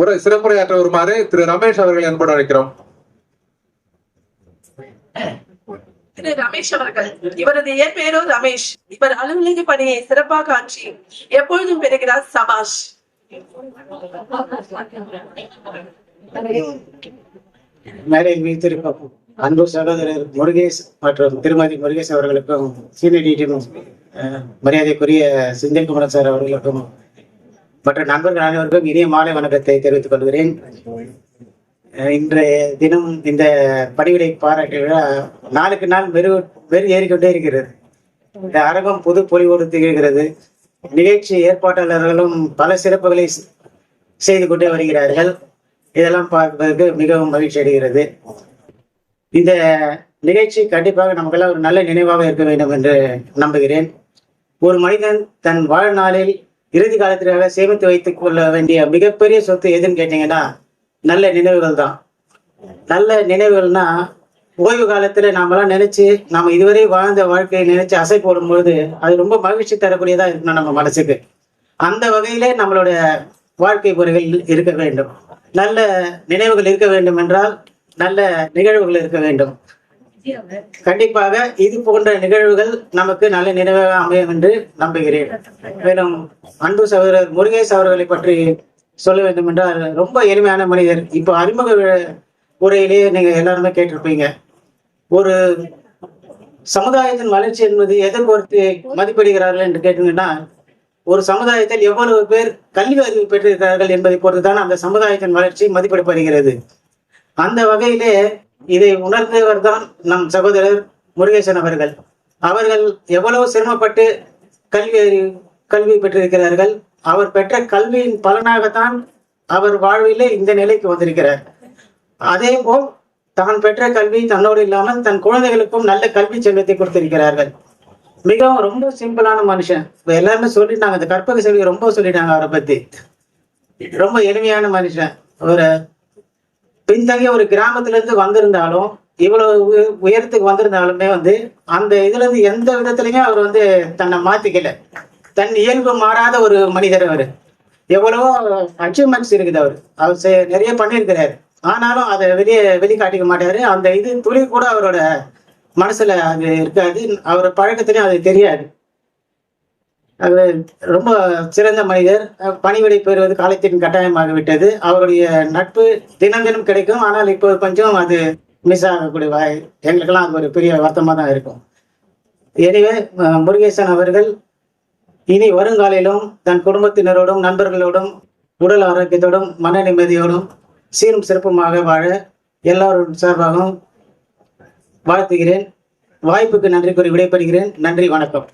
ஒரு சிறப்புரையாற்ற வருமாறு திரு ரமேஷ் அவர்கள் என்பது அழைக்கிறோம். திரு ரமேஷ் அவர்கள் இவரது இயற்பெயரோ ரமேஷ். இவர் அலுவலக பணியை சிறப்பாக ஆற்றி எப்பொழுதும் பெறுகிறார் சபாஷ். வைத்திருக்கும் அன்பு சகோதரர் முருகேஷ் மற்றும் திருமதி முருகேஷ் அவர்களுக்கும் சீனியரிட்டியும் மரியாதைக்குரிய செந்தில்குமரன் சார் அவர்களுக்கும் மற்ற நண்பர்கள் அனைவருக்கும் இனிய மாலை வணக்கத்தை தெரிவித்துக் கொள்கிறேன். இன்றைய தினம் இந்த படிவிலை பாராட்டு விழா நாளுக்கு நாள் வெறு வெறு ஏறிக்கொண்டே இருக்கிறது. இந்த அரங்கம் புது பொலிவோடு திகழ்கிறது. நிகழ்ச்சி ஏற்பாட்டாளர்களும் பல சிறப்புகளை செய்து கொண்டே வருகிறார்கள். இதெல்லாம் பார்ப்பதற்கு மிகவும் மகிழ்ச்சி அடைகிறது. இந்த நிகழ்ச்சி கண்டிப்பாக நமக்கெல்லாம் ஒரு நல்ல நினைவாக இருக்க வேண்டும் என்று நம்புகிறேன். ஒரு மனிதன் தன் வாழ்நாளில் இறுதி காலத்திற்காக சேமித்து வைத்துக் கொள்ள வேண்டிய மிகப்பெரிய சொத்து எதுன்னு கேட்டீங்கன்னா நல்ல நினைவுகள் தான். நல்ல நினைவுகள்னா ஓய்வு காலத்துல நாமெல்லாம் நினைச்சு நாம இதுவரை வாழ்ந்த வாழ்க்கையை நினைச்சு அசை போடும்பொழுது அது ரொம்ப மகிழ்ச்சி தரக்கூடியதா இருக்கணும் நம்ம மனசுக்கு. அந்த வகையிலே நம்மளுடைய வாழ்க்கை முறைகள் இருக்க வேண்டும். நல்ல நினைவுகள் இருக்க வேண்டும் என்றால் நல்ல நிகழ்வுகள் இருக்க வேண்டும். கண்டிப்பாக இது போன்ற நிகழ்வுகள் நமக்கு நல்ல நினைவாக அமையும் என்று நம்புகிறேன். மேலும் அன்பு சகோதரர் முருகேஷ் அவர்களை பற்றி சொல்ல வேண்டும் என்றால் ரொம்ப எளிமையான மனிதர். இப்போ அறிமுக உரையிலேயே நீங்க எல்லாருமே கேட்டிருப்பீங்க. ஒரு சமுதாயத்தின் வளர்ச்சி என்பது எதை மதிப்பிடுகிறார்கள் என்று கேட்டீங்கன்னா ஒரு சமுதாயத்தில் எவ்வளவு பேர் கல்வி அறிவு பெற்றிருக்கிறார்கள் என்பதை பொறுத்து தான் அந்த சமுதாயத்தின் வளர்ச்சி மதிப்பிடப்படுகிறது. அந்த வகையிலே இதை உணர்ந்தவர் தான் நம் சகோதரர் முருகேசன் அவர்கள். அவர்கள் எவ்வளவு சிரமப்பட்டு கல்வி அறிவு கல்வி பெற்றிருக்கிறார்கள் அவர் பெற்ற கல்வியின் பலனாகத்தான் அவர் வாழ்விலே இந்த நிலைக்கு வந்திருக்கிறார். அதே போல் தான் பெற்ற கல்வி தன்னோடு இல்லாமல் தன் குழந்தைகளுக்கும் நல்ல கல்வி செல்வத்தை கொடுத்திருக்கிறார்கள். மிகவும் ரொம்ப சிம்பிளான மனுஷன். இப்போ எல்லாருமே சொல்லிட்டாங்க அந்த கற்பக செல்வி ரொம்ப சொல்லிட்டாங்க அவரை பத்தி. ரொம்ப எளிமையான மனுஷன். ஒரு பின்தங்கிய ஒரு கிராமத்துல இருந்து வந்திருந்தாலும் இவ்வளவு உயரத்துக்கு வந்திருந்தாலுமே வந்து அந்த இதுல இருந்து எந்த விதத்துலயுமே அவர் வந்து தன்னை மாத்திக்கல. தன் இயல்பு மாறாத ஒரு மனிதர் அவர். எவ்வளவோ அச்சீவ்மெண்ட்ஸ் இருக்குது அவர். அவர் செ- நிறைய பண்ணியிருக்கிறாரு. ஆனாலும் அதை வெளியே வெளிக்காட்டிக்க மாட்டாரு. அந்த இது துளி கூட அவரோட மனசுல அது இருக்காது. அவர் பழக்கத்திலையும் அது தெரியாது. அது ரொம்ப சிறந்த மனிதர். பணிவிடை பெறுவது காலத்தின் கட்டாயமாக விட்டது அவருடைய நட்பு தினம் தினம் கிடைக்கும். ஆனால் இப்போ கொஞ்சம் அது மிஸ் ஆகக்கூடிய வாய் எங்களுக்கெல்லாம் அது ஒரு பெரிய வருத்தமாக தான் இருக்கும். எனவே முருகேசன் அவர்கள் இனி வருங்காலிலும் தன் குடும்பத்தினரோடும் நண்பர்களோடும் உடல் ஆரோக்கியத்தோடும் மன நிம்மதியோடும் சீரும் சிறப்புமாக வாழ எல்லாரும் சார்பாகவும் வாழ்த்துகிறேன். வாய்ப்புக்கு நன்றி கூறி விடைபெறுகிறேன். நன்றி வணக்கம்.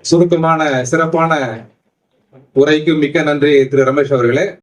சுருக்கமான சிறப்பான உரைக்கு மிக்க நன்றி திரு ரமேஷ் அவர்களே.